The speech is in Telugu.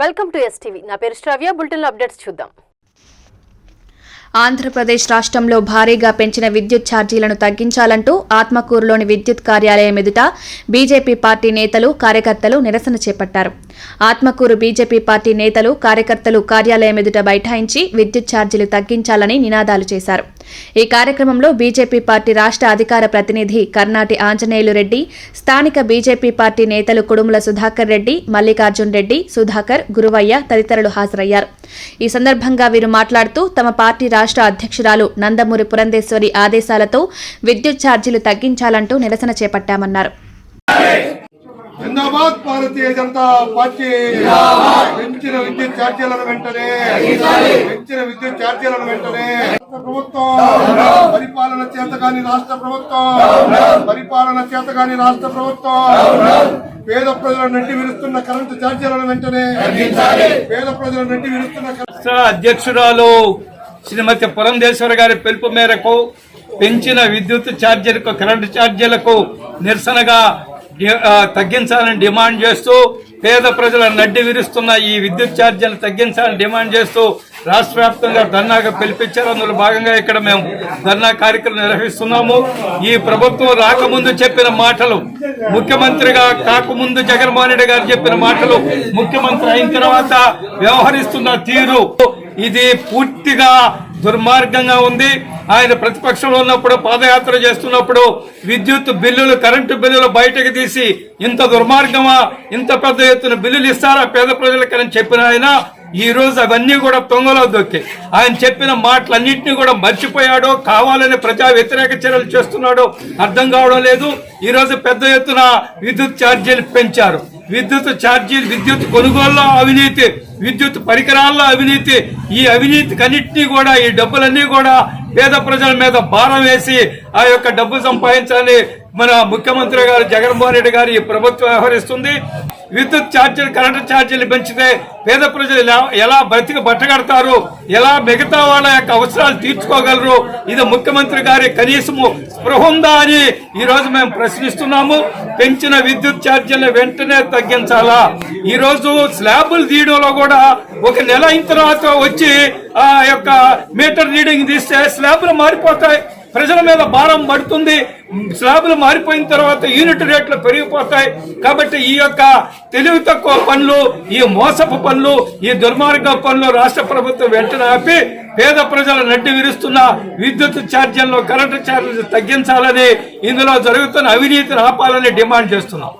వెల్కమ్ టు ఎస్టీవీ నా పేరు శ్రావ్య. బులెటిన్ అప్డేట్స్ చూద్దాం. ఆంధ్రప్రదేశ్ రాష్ట్రంలో భారీగా పెంచిన విద్యుత్ ఛార్జీలను తగ్గించాలంటూ ఆత్మకూరులోని విద్యుత్ కార్యాలయం ఎదుట బీజేపీ పార్టీ నేతలు కార్యకర్తలు నిరసన చేపట్టారు. ఆత్మకూరు బీజేపీ పార్టీ నేతలు కార్యకర్తలు కార్యాలయం ఎదుట బైఠాయించి విద్యుత్ ఛార్జీలు తగ్గించాలని నినాదాలు చేశారు. ఈ కార్యక్రమంలో బీజేపీ పార్టీ రాష్ట్ర అధికార ప్రతినిధి కర్నాటి ఆంజనేయులు రెడ్డి స్థానిక బీజేపీ పార్టీ నేతలు కుడుముల సుధాకర్ రెడ్డి మల్లికార్జున్ రెడ్డి సుధాకర్ గురువయ్య తదితరులు హాజరయ్యారు. ఈ సందర్భంగా వీరు మాట్లాడుతూ తమ పార్టీ రాష్ట్ర అధ్యక్షురాలు నందమూరి పురంధేశ్వరి ఆదేశాలతో విద్యుత్ ఛార్జీలు తగ్గించాలంటూ నిరసన చేపట్టామన్నారు. జిందాబాద్ భారతీయ జనతా పార్టీ. పెంచిన విద్యుత్ ఛార్జీలను వెంటనే. పెంచిన విద్యుత్ ఛార్జీలను వెంటనే. రాష్ట్ర ప్రభుత్వం. పరిపాలన చేతగాని రాష్ట్ర ప్రభుత్వం. పరిపాలన చేతగాని రాష్ట్ర ప్రభుత్వం. పేద ప్రజల నెట్టి విరుస్తున్న కరెంటు ఛార్జీలను వెంటనే. పేద ప్రజల నెట్టి విరుస్తున్న అధ్యక్షురాలు శ్రీమతి పురంధేశ్వర గారి పిలుపు మేరకు పెంచిన విద్యుత్ ఛార్జీలకు కరెంటు ఛార్జీలకు నిరసనగా తగ్గించాలని డిమాండ్ చేస్తూ పేద ప్రజల నడ్డి విరుస్తున్న ఈ విద్యుత్ ఛార్జీలు తగ్గించాలని డిమాండ్ చేస్తూ రాష్ట్ర వ్యాప్తంగా ధర్నాగా పిలిపించారు. అందులో భాగంగా ఇక్కడ మేము ధర్నా కార్యక్రమం నిర్వహిస్తున్నాము. ఈ ప్రభుత్వం రాకముందు చెప్పిన మాటలు ముఖ్యమంత్రిగా కాకముందు జగన్మోహన్ రెడ్డి గారు చెప్పిన మాటలు ముఖ్యమంత్రి అయిన తర్వాత వ్యవహరిస్తున్న తీరు. ఇది పూర్తిగా దుర్మార్గంగా ఉంది. ఆయన ప్రతిపక్షంలో ఉన్నప్పుడు పాదయాత్ర చేస్తున్నప్పుడు విద్యుత్ బిల్లులు కరెంటు బిల్లులు బయటకు తీసి ఇంత దుర్మార్గమా ఇంత పెద్ద ఎత్తున బిల్లులు ఇస్తారా పేద ప్రజలకని చెప్పిన ఆయన ఈ రోజు అవన్నీ కూడా తొంగలో దొక్కి ఆయన చెప్పిన మాటలన్నింటినీ కూడా మర్చిపోయాడో కావాలని ప్రజా వ్యతిరేక చర్యలు చేస్తున్నాడో అర్థం కావడం లేదు. ఈ రోజు పెద్ద ఎత్తున విద్యుత్ ఛార్జీలు పెంచారు. విద్యుత్ ఛార్జీలు విద్యుత్ కొనుగోలులో అవినీతి విద్యుత్ పరికరాల్లో అవినీతి ఈ అవినీతికన్నింటినీ కూడా ఈ డబ్బులన్నీ కూడా పేద ప్రజల మీద భారం వేసి ఆ యొక్క డబ్బు సంపాదించాలని మన ముఖ్యమంత్రి గారు జగన్మోహన్ రెడ్డి గారు ఈ ప్రభుత్వం వ్యవహరిస్తుంది. విద్యుత్ ఛార్జీలు కరెంటు ఛార్జీలు పెంచితే పేద ప్రజలు ఎలా- ఎలా బ్రతికి బట్టగడతారు ఎలా మిగతా వాళ్ళ యొక్క అవసరాలు తీర్చుకోగలరు? ఇది ముఖ్యమంత్రి గారి కనీసము స్పృహ ఉందా అని ఈరోజు మేము ప్రశ్నిస్తున్నాము. పెంచిన విద్యుత్ ఛార్జీలను వెంటనే తగ్గించాలా? ఈరోజు స్లాబులు తీయడంలో కూడా ఒక నెల అయిన తర్వాత వచ్చి ఆ యొక్క మీటర్ రీడింగ్ తీస్తే స్లాబులు మారిపోతాయి. ప్రజల మీద భారం పడుతుంది. స్లాబులు మారిపోయిన తర్వాత యూనిట్ రేట్లు పెరిగిపోతాయి. కాబట్టి ఈ యొక్క తెలివి తక్కువ పనులు ఈ మోసపు పనులు ఈ దుర్మార్గ పనులు రాష్ట్ర ప్రభుత్వం వెంటనే ఆపి పేద ప్రజల నడ్డి విరుస్తున్న విద్యుత్ ఛార్జీలను కరెంటు ఛార్జీలు తగ్గించాలని ఇందులో జరుగుతున్న అవినీతిని ఆపాలని డిమాండ్ చేస్తున్నాం.